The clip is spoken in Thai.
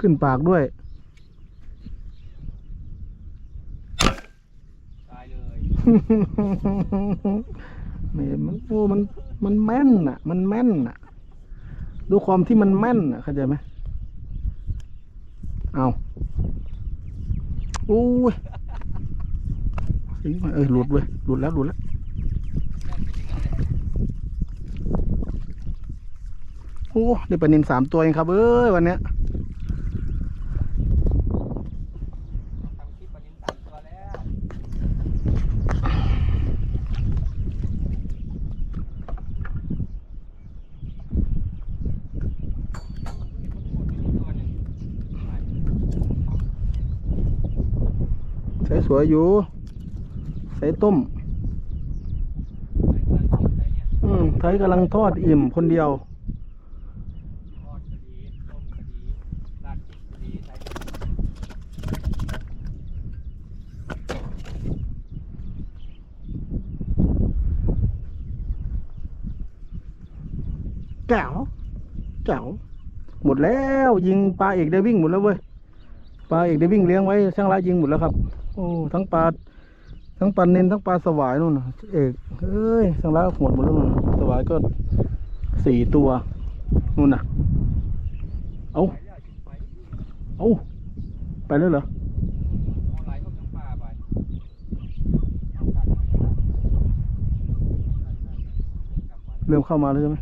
ขึ้นปากด้วย ตายเลยนี่มันโอ้มันมันแม่นอะ มันแม่นอะดูความที่มันแม่นอะเข้าใจไหมเอาโอ้ยเอ้ยเออหลุดเว้ยหลุดแล้วหลุดแล้วโอ้ได้ปลานินสามตัวเองครับเอ้ยวันเนี้ย ทำคลิปปลานินสามตัวแล้ว ใส่สวยอยู่ใส่ต้มอืมไทยกำลังทอดอิ่มคนเดียวแจ๋วแจ๋วหมดแล้ว ยิงปลาเอกได้วิ่งหมดแล้วเว้ย ปลาเอกได้วิ่งเลี้ยงไว้ช่างละยิงหมดแล้วครับโอ้ทั้งปลาทั้งปลาเน้นทั้งปลาสวายนู่นน่ะเอกเอ้ยช่างละหมดหมดแล้วนู่นสวายก็สี่ตัวนู่นน่ะ เอาไปแล้วยิงไปเอาไปแล้วเหรอเริ่มเข้ามาแล้วใช่ไหม